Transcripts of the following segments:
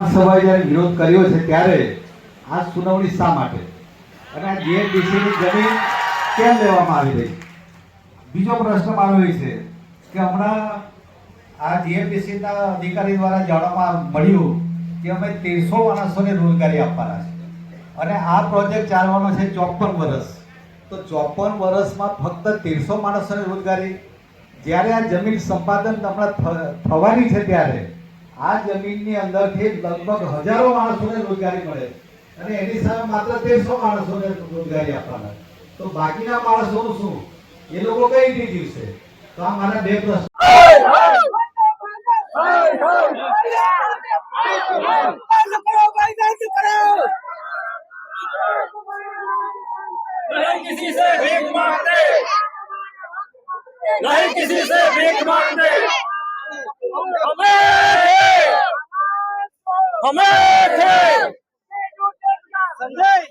સભાએ જ્યારે વિરોધ કર્યો છે ત્યારે આ સુનાવણી શા માટે? અને આ જીએનડીસીની જમીન કેમ લેવામાં આવી રહી? બીજો પ્રશ્ન મારો એ છે કે હમણાં આ જીએનડીસીના અધિકારી દ્વારા જાણવામાં મળ્યું કે અમે તેરસો માણસોને રોજગારી આપવાના છે. અને આ પ્રોજેક્ટ ચાલવાનો છે ચોપન વર્ષ. તો ચોપન વર્ષમાં ફક્ત તેરસો માણસોને રોજગારી? જ્યારે આ જમીન સંપાદન હમણાં થવાની છે ત્યારે આ જમીનની અંદરથી લગભગ હજારો માણસોને રોજગારી મળે અને એની સામે માત્ર તેરસો માણસોને રોજગારી આપવાના તો બાકીના માણસોનું શું એ લોકો કઈ રીતે જીવશે તો આ મારા બે પ્રશ્ન બંધ કરો ભાઈ બંધ કરો नहीं किसी से भीख मांगते हमें थे संजय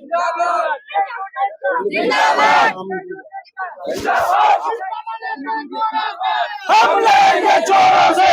हम लेंगे चोरों से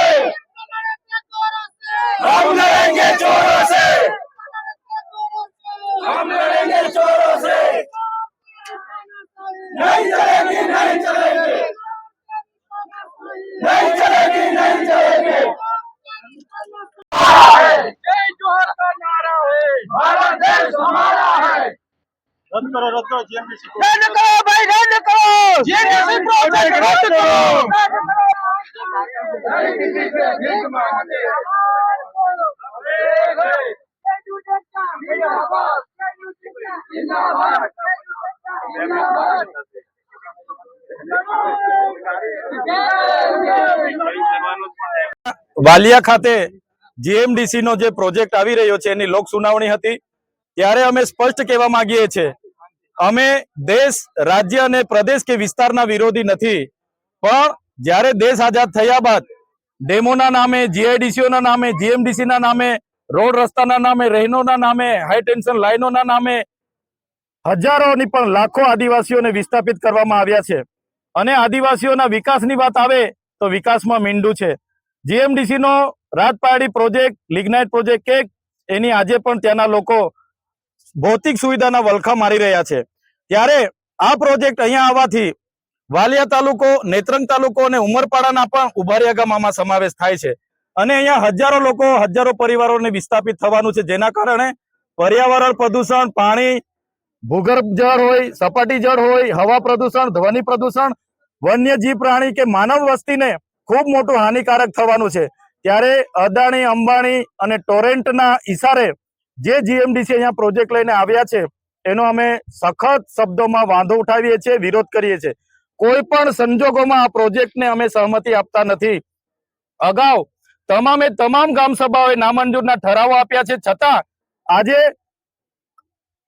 વાલિયા ખાતે જીએમડીસી નો જે પ્રોજેક્ટ આવી રહ્યો છે એની લોક સુનાવણી હતી. ત્યારે અમે સ્પષ્ટ કહેવા માંગીએ છીએ, અમે દેશ, રાજ્ય અને પ્રદેશ કે વિસ્તારના વિરોધી નથી. પણ જ્યારે દેશ આઝાદ થયા બાદ ડેમોના નામે, જીઆઈડીસીઓના નામે, જીએમડીસીના નામે, રોડ રસ્તાના નામે, રહેનોના નામે, હાઈ ટેન્શન લાઇનોના નામે હજારોની પણ લાખો આદિવાસીઓને વિસ્થાપિત કરવામાં આવ્યા છે. અને આદિવાસીઓના વિકાસની વાત આવે તો વિકાસમાં મીંડું છે. જીએમડીસી નો રાજપારડી પ્રોજેક્ટ, લિગ્નાઇટ પ્રોજેક્ટ કેક એની આજે પણ ત્યાંના લોકો ભૌતિક સુવિધાના વલખા મારી રહ્યા છે. ત્યારે આ પ્રોજેક્ટ અહીંયા આવવાથી વાલિયા તાલુકો, નેત્રંગ તાલુકો અને ઉમરપાડાના પણ ઉભારિયા ગામમાં સમાવેશ થાય છે. અને અહીંયા હજારો લોકો, હજારો પરિવારોને વિસ્થાપિત થવાનું છે. જેના કારણે પર્યાવરણ પ્રદૂષણ, પાણી, ભૂગર્ભ જળ હોય, સપાટી જળ હોય, હવા પ્રદૂષણ, ધ્વનિ પ્રદૂષણ, વન્યજીવ પ્રાણી કે માનવ વસ્તીને ખૂબ મોટું હાનિકારક થવાનું છે. ત્યારે અદાણી, અંબાણી અને ટોરેન્ટના ઈશારે જે જીએમડીસી અહીંયા પ્રોજેક્ટ લઈને આવ્યા છે, એનો અમે સખત શબ્દોમાં વાંધો ઉઠાવીએ છીએ, વિરોધ કરીએ છીએ. કોઈ પણ સંજોગોમાં આ પ્રોજેક્ટને અમે સહમતિ આપતા નથી. અગાઉ તમામે તમામ ગામ સભાઓએ નામંજૂરના ઠરાવો આપ્યા છે. છતાં આજે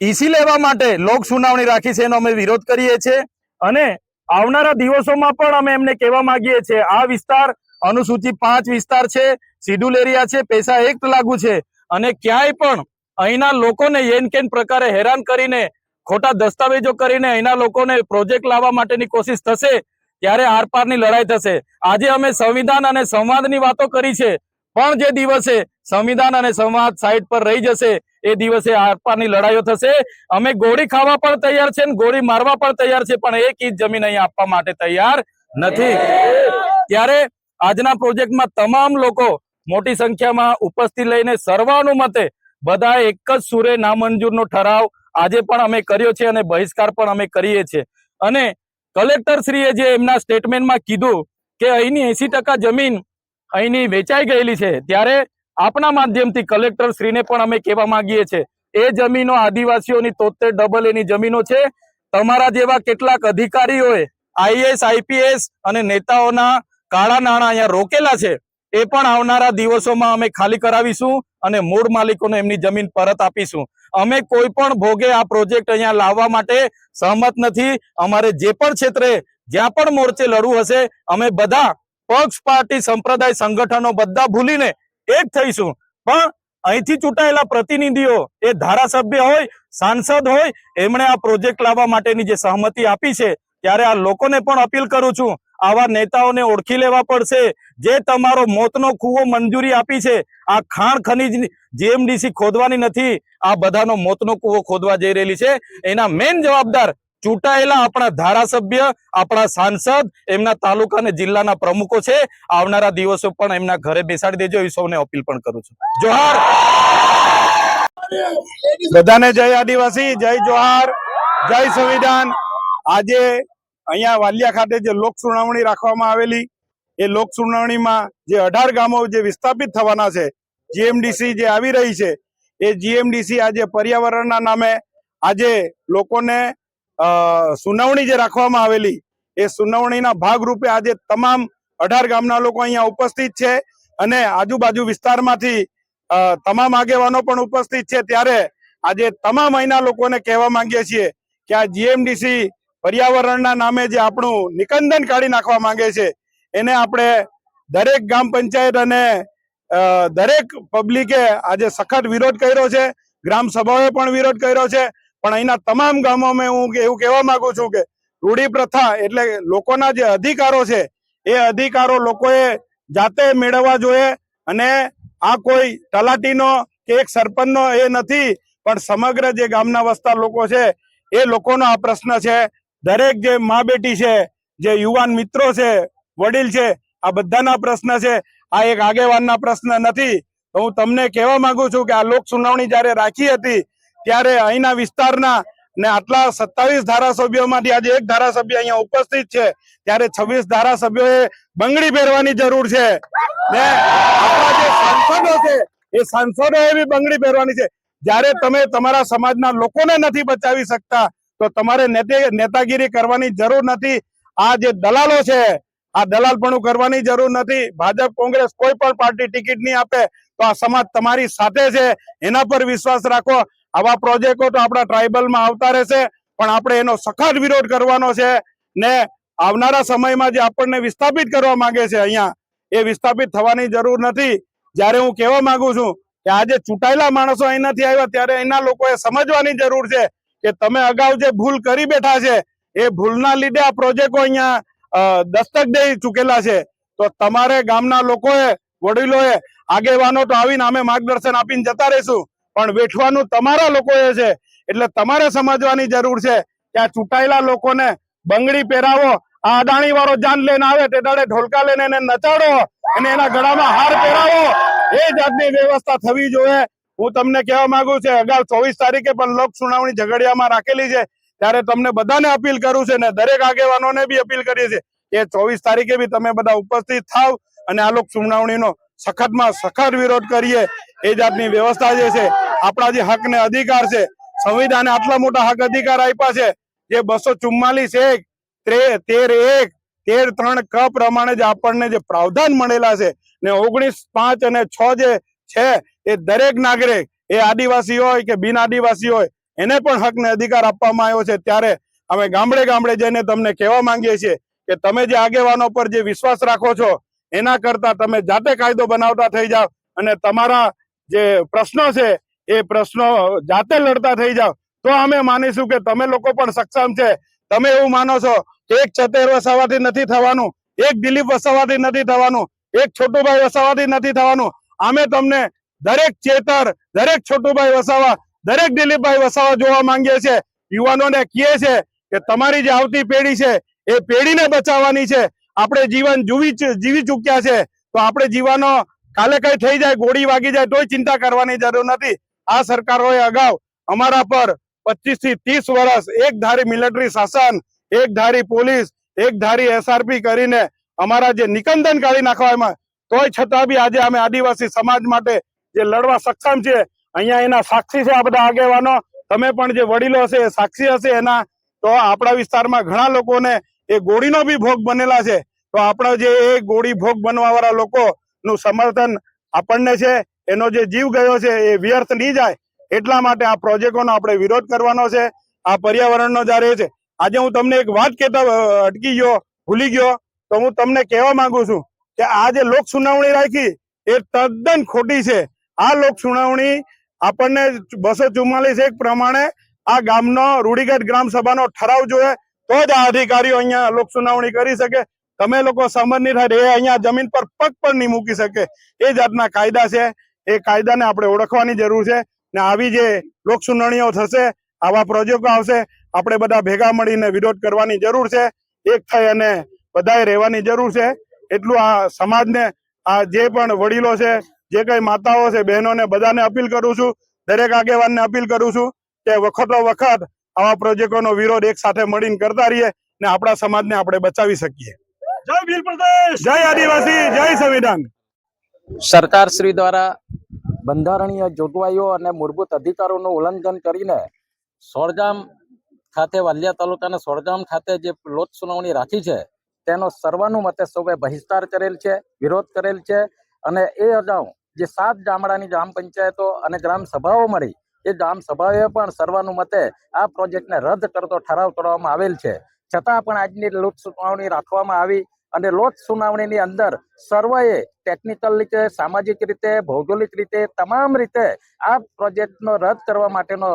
ઈસી લેવા માટે લોક સુનાવણી રાખી છે, એનો અમે વિરોધ કરીએ છીએ. અને આવનારા દિવસોમાં પણ અમે એમને કહેવા માંગીએ છીએ, આ વિસ્તાર અનુસૂચિત પાંચ વિસ્તાર છે શિડ્યુલ એરિયા છે, પૈસા એક્ટ લાગુ છે. અને ક્યાંય પણ અહીંના લોકોને એન કેન પ્રકારે હેરાન કરીને, ખોટા દસ્તાવેજો કરીને અહીંના લોકોને પ્રોજેક્ટ લાવવા માટેની કોશિશ થશે, ત્યારે આરપારની લડાઈ થશે. આજે અમે સંવિધાન અને સંવાદની વાતો કરી છે, પણ જે દિવસે સંવિધાન અને સંવાદ સાઈડ પર રહી જશે, એ દિવસે આરપારની લડાઈઓ થશે. અમે ગોળી ખાવા પણ તૈયાર છે ગોળી મારવા પણ તૈયાર છે, પણ એક ઇંચ જમીન અહીં આપવા માટે તૈયાર નથી. ત્યારે આજના પ્રોજેક્ટમાં તમામ લોકો મોટી સંખ્યામાં ઉપસ્થિત લઈને સર્વાનુમતે બધા એક જ સુરે નામંજૂરનો ઠરાવ આજે પણ અમે કર્યો છે અને બહિષ્કાર પણ અમે કરીએ છીએ. અને કલેક્ટર શ્રીએ જે એમના સ્ટેટમેન્ટમાં કીધું કે અહીંની એસી જમીન અહીંની વેચાઈ ગયેલી છે, ત્યારે આપના માધ્યમથી કલેક્ટર શ્રીને પણ અમે કહેવા માંગીએ છીએ, એ જમીનો આદિવાસીઓની તોતેર ડબલ એની જમીનો છે, તમારા જેવા કેટલાક અધિકારીઓએ આઈએસ આઈપીએસ અને નેતાઓના કાળા નાણાં અહીંયા રોકેલા છે, એ પણ આવનારા દિવસોમાં અમે ખાલી કરાવીશું. અને મૂળ માલિકોને એમની જમીન પરત આપીશું. અમે કોઈ પણ ભોગે આ પ્રોજેક્ટ અહીંયા લાવવા માટે સહમત નથી. અમારે જે પણ ક્ષેત્રે જ્યાં પણ મોરચે લડવું હશે, અમે બધા પક્ષ, પાર્ટી, સંપ્રદાય, સંગઠનો બધા ભૂલીને એક થઈશું. પણ અહીંથી ચૂંટાયેલા પ્રતિનિધિઓ એ ધારાસભ્ય હોય, સાંસદ હોય, એમણે આ પ્રોજેક્ટ લાવવા માટેની જે સહમતિ આપી છે, ત્યારે આ લોકોને પણ અપીલ કરું છું આવા નેતાઓને ઓળખી લેવા પડશે. જે તમારો મોતનો કૂવો મંજૂરી આપી છે, આ ખાણ ખનીજ જીએમડીસી ખોદવાની નથી, આ બધાનો મોતનો કૂવો ખોદવા જઈ રહેલી છે. એના મેઇન જવાબદાર ચૂંટાયેલા આપણા ધારાસભ્ય, આપણા સાંસદ, એમના તાલુકા અને જિલ્લાના પ્રમુખો છે. આવનારા દિવસો પણ એમના ઘરે બેસાડી દેજો. એ સૌને અપીલ પણ કરું છું. જોહાર! બધાને જય આદિવાસી, જય જોહાર, જય સંવિધાન. આજે અહીંયા વાલિયા ખાતે જે લોક સુનાવણી રાખવામાં આવેલી, એ લોક સુનાવણીમાં જે અઢાર ગામો જે વિસ્થાપિત થવાના છે, જીએમડીસી જે આવી રહી છે, એ જીએમડીસી આજે પર્યાવરણના નામે આજે લોકોને સુનાવણી જે રાખવામાં આવેલી, એ સુનાવણીના ભાગરૂપે આજે તમામ અઢાર ગામના લોકો અહીંયા ઉપસ્થિત છે અને આજુબાજુ વિસ્તારમાંથી તમામ આગેવાનો પણ ઉપસ્થિત છે. ત્યારે આજે તમામ અહીંના લોકોને કહેવા માંગીએ છીએ કે આ જીએમડીસી પર્યાવરણના નામે જે આપણું નિકંદન કાઢી નાખવા માંગે છે, એને આપણે દરેક ગ્રામ પંચાયત અને દરેક પબ્લિકે આજે સખત વિરોધ કર્યો છે. ગ્રામ સભાઓએ પણ વિરોધ કર્યો છે. પણ અહીંના તમામ ગામોમાં હું એવું કહેવા માંગુ છું કે રૂઢી પ્રથા એટલે લોકોના જે અધિકારો છે, એ અધિકારો લોકોએ જાતે મેળવવા જોઈએ અને આ કોઈ તલાટીનો કે એક સરપંચનો એ નથી, પણ સમગ્ર જે ગામના વસતા લોકો છે, એ લોકોનો આ પ્રશ્ન છે. દરેક જે મા બેટી છે, જે યુવાન મિત્રો છે, વડીલ છે, આ બધાના પ્રશ્ન છે. આ એક આગેવાનના પ્રશ્ન નથી. હું તમને કહેવા માંગુ છું કે આ લોક સુનાવણી જ્યારે રાખી હતી, ત્યારે અહીંના વિસ્તારના ને આટલા સત્તાવીસ ધારાસભ્યોમાંથી આજે એક ધારાસભ્ય અહીંયા ઉપસ્થિત છે. ત્યારે છવ્વીસ ધારાસભ્યોએ બંગડી પહેરવાની જરૂર છે. ને આપણા જે સાંસદો છે, એ સાંસદોએ બી બંગડી પહેરવાની છે. જ્યારે તમે તમારા સમાજના લોકોને નથી બચાવી શકતા તો તમારે નેતે- નેતાગીરી કરવાની જરૂર નથી. આ જે દલાલો છે, આ દલાલપણું કરવાની જરૂર નથી. ભાજપ, કોંગ્રેસ કોઈ પણ પાર્ટી ટિકિટ નહીં આપે, તો આ સમાજ તમારી સાથે છે. એના પર વિશ્વાસ રાખો. આવા પ્રોજેક્ટો તો આપણા ટ્રાઇબલમાં આવતા રહેશે, પણ આપણે એનો સખત વિરોધ કરવાનો છે ને આવનારા સમયમાં જે આપણને વિસ્થાપિત કરવા માંગે છે અહીંયા, એ વિસ્થાપિત થવાની જરૂર નથી. જ્યારે હું કહેવા માંગુ છું કે આજે ચૂંટાયેલા માણસો અહીં નથી આવ્યા, ત્યારે અહીંના લોકોએ સમજવાની જરૂર છે કે તમે અગાઉ જે ભૂલ કરી બેઠા છે, એ ભૂલના લીધે આ પ્રોજેક્ટો અહીંયા દસ્તક દઈ ચૂકેલા છે. તો તમારે ગામના લોકોએ, વડીલોએ આગેવાનો તો આવીને અમે માર્ગદર્શન આપીને જતા રહીશું, પણ વેઠવાનું તમારા લોકોએ છે, એટલે તમારે સમજવાની જરૂર છે કે આ ચૂંટાયેલા લોકોને બંગડી પહેરાવો, આ અદાણી વાળો જાન લઈને આવે તે દાડે ઢોલકા લઈને એને નચાડો અને એના ગળામાં હાર પહેરાવો. એ જાતની વ્યવસ્થા થવી જોઈએ. હું તમને કહેવા માંગુ છું, અગાઉ ચોવીસ તારીખે પણ લોક સુનાવણી ઝઘડિયામાં રાખેલી છે, ત્યારે તમને બધાને અપીલ કરું છે ને દરેક આગેવાનોને બી અપીલ કરીએ છે કે ચોવીસ તારીખે બી તમે બધા ઉપસ્થિત થાવ અને આ લોક સુનાવણીનો સખતમાં સખત વિરોધ કરીએ. એ જાતની વ્યવસ્થા જે છે, આપણા જે હક ને અધિકાર છે, સંવિધાને આટલા મોટા હક અધિકાર આપ્યા છે, જે બસો ચુમ્માલીસ એક તેર એક, તેર ત્રણ ક પ્રમાણે જે આપણને જે પ્રાવધાન મળેલા છે ને ઓગણીસ પાંચ અને છ જે છે, એ દરેક નાગરિક, એ આદિવાસી હોય કે બિન આદિવાસી હોય, એને પણ હક ને અધિકાર આપવામાં આવ્યો છે. ત્યારે અમે ગામડે ગામડે જઈને તમને કહેવા માંગીએ છીએ કે તમે જે આગેવાનો પર જે વિશ્વાસ રાખો છો, એના કરતા તમે જાતે કાયદો બનાવતા થઈ જાઓ અને તમારા જે પ્રશ્નો છે, એ પ્રશ્નો જાતે લડતા થઈ જાઓ તો અમે માનીશું કે તમે લોકો પણ સક્ષમ છે. તમે એવું માનો છો કે એક ચતેર વસાવાથી નથી થવાનું, એક દિલીપ વસાવાથી નથી થવાનું, એક છોટુભાઈ વસાવાથી નથી થવાનું અમે તમને દરેક ચેતર, દરેક છોટુભાઈ વસાવા, દરેક દિલીપભાઈ વસાવા જોવા માંગીએ છીએ. યુવાનોને કહીએ છે કે તમારી જે આવતી પેઢી છે, એ પેઢીને બચાવવાની છે. આપણે જીવન જીવી જીવી ચૂક્યા છે. તો આપણે જીવાનો કાલે કઈ થઈ જાય, ગોળી વાગી જાય, તોય ચિંતા કરવાની જરૂર નથી. આ સરકારોએ અગાઉ અમારા પર પચીસથી ત્રીસ વર્ષ એક ધારી મિલિટરી શાસન, એક ધારી પોલીસ, એક ધારી એસઆરપી કરીને અમારા જે નિકંદન કાઢી નાખવામાં તોય છતાં બી આજે અમે આદિવાસી સમાજ માટે જે લડવા સક્ષમ છે અહીંયા એના સાક્ષી છે આ બધા આગેવાનો. તમે પણ જે વડીલો હશે સાક્ષી હશે એના. તો આપણા વિસ્તારમાં ઘણા લોકોને એ ગોળીનો બી ભોગ બનેલા છે. તો આપણા જે એ ગોળી ભોગ બનવા વાળા લોકો નું સમર્થન આપણને છે, એનો જે જીવ ગયો છે, એ વ્યર્થ નહીં જાય. એટલા માટે આ પ્રોજેક્ટોનો આપણે વિરોધ કરવાનો છે. આ પર્યાવરણનો જ્યારે છે. આજે હું તમને એક વાત કહેતા અટકી ગયો, ભૂલી ગયો. તો હું તમને કહેવા માંગુ છું કે આ જે લોક સુનાવણી રાખી એ તદ્દન ખોટી છે. આ લોક સુનાવણી આપણને બસો ચુમ્માલીસ એક પ્રમાણે આ ગામનો રૂઢિગત ગ્રામ સભાનો ઠરાવ જોઈએ તો જ આ અધિકારીઓ અહીંયા લોક સુનાવણી કરી શકે. તમે લોકો સહમત નહીં થાય એ અહીંયા જમીન પર પગ પણ નહીં મૂકી શકે. એ જાતના કાયદા છે. એ કાયદાને આપણે ઓળખવાની જરૂર છે ને આવી જે લોક સુનાવણીઓ થશે, આવા પ્રોજેક્ટો આવશે, આપણે બધા ભેગા મળીને વિરોધ કરવાની જરૂર છે. એક થઈ અને બધાએ રહેવાની જરૂર છે. એટલું આ સમાજને આ જે પણ વડીલો છે જે કઈ માતાઓ છે બહેનોને બધાને અપીલ કરું છું દરેક આગેવાનને અપીલ કરું છું કે વખતો વખત આવા પ્રોજેક્ટોનો વિરોધ એક સાથે મળીને કરતા રહીએ ને આપણા સમાજને આપણે બચાવી શકીએ. જય ભીલ પ્રદેશ! જય આદિવાસી જય સંવિધાન! સરકાર શ્રી દ્વારા બંધારણીય જોગવાઈઓ અને મૂળભૂત અધિકારોનું ઉલ્લંઘન કરીને સોરગામ ખાતે વાલિયા તાલુકાના સોરગામ ખાતે જે લોક સુનાવણી રાખી છે તેનો સર્વાનુમતે સૌએ બહિષ્કાર કરેલ છે, વિરોધ કરેલ છે અને એ અગાઉ જે સાત ગામડાની ગ્રામ પંચાયતો અને ગ્રામ સભાઓ મળી, એ ગ્રામ સભાઓએ પણ સર્વાનુમતે આ પ્રોજેક્ટને રદ કરતો ઠરાવ કરવામાં આવેલ છે. છતાં પણ આજની લોક સુનાવણી રાખવામાં આવી અને લોક સુનાવણીની અંદર સર્વએ ટેકનિકલ રીતે, સામાજિક રીતે, ભૌગોલિક રીતે, તમામ રીતે આ પ્રોજેક્ટનો રદ કરવા માટેનો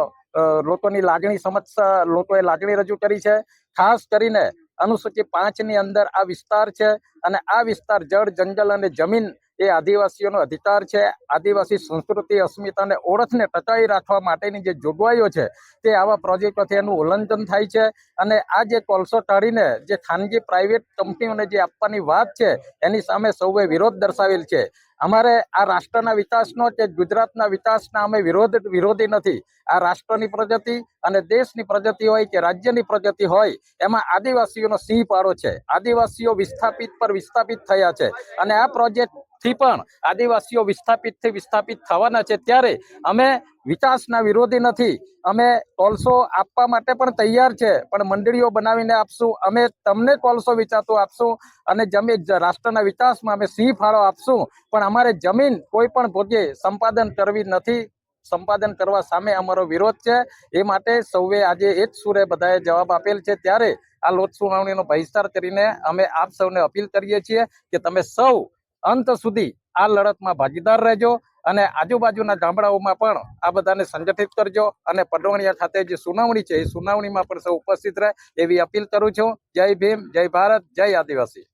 લોકોની લાગણી સમક્ષ લોકોએ લાગણી રજૂ કરી છે. ખાસ કરીને અનુસૂચિ પાંચની અંદર આ વિસ્તાર છે અને આ વિસ્તાર જળ, જંગલ અને જમીન એ આદિવાસીઓનો અધિકાર છે. આદિવાસી સંસ્કૃતિ, અસ્મિતા અને ઓળખને ટકાવી રાખવા માટેની જે જોગવાઈઓ છે તે આવા પ્રોજેક્ટોથી એનું ઉલ્લંઘન થાય છે અને આ જે કોલસો ટાળીને જે ખાનગી પ્રાઇવેટ કંપનીઓને જે આપવાની વાત છે એની સામે સૌએ વિરોધ દર્શાવેલ છે. અમારે આ રાષ્ટ્રના વિકાસનો કે ગુજરાતના વિકાસના અમે વિરોધ વિરોધી નથી. આ રાષ્ટ્રની પ્રગતિ અને દેશની પ્રગતિ હોય કે રાજ્યની પ્રગતિ હોય, એમાં આદિવાસીઓનો સિંહ પાડો છે. આદિવાસીઓ વિસ્થાપિત પર વિસ્થાપિત થયા છે. અને આ પ્રોજેક્ટથી પણ આદિવાસીઓ વિસ્થાપિતથી વિસ્થાપિત થવાના છે. ત્યારે અમે વિકાસના વિરોધી નથી. અમે કોલસો આપવા માટે પણ તૈયાર છે, પણ મંડળીઓ બનાવીને આપશું. અમે તમને કોલસો વિચારતો આપશું અને જમીન રાષ્ટ્રના વિકાસમાં અમે સિંહ ફાળો આપશું. પણ અમારે જમીન કોઈ પણ ભોગે સંપાદન કરવી નથી. સંપાદન કરવા સામે અમારો વિરોધ છે. એ માટે સૌએ આજે એ જ સુરે બધાએ જવાબ આપેલ છે. ત્યારે આ લોક સુનાવણીનો બહિષ્કાર કરીને અમે આપ સૌને અપીલ કરીએ છીએ કે તમે સૌ અંત સુધી આ લડતમાં ભાગીદાર રહેજો. અને આજુબાજુના ગામડાઓમાં પણ આ બધાને સંગઠિત કરજો અને પડવણિયા ખાતે જે સુનાવણી છે એ સુનાવણીમાં પણ સૌ ઉપસ્થિત રહે એવી અપીલ કરું છું. જય ભીમ, જય ભારત, જય આદિવાસી.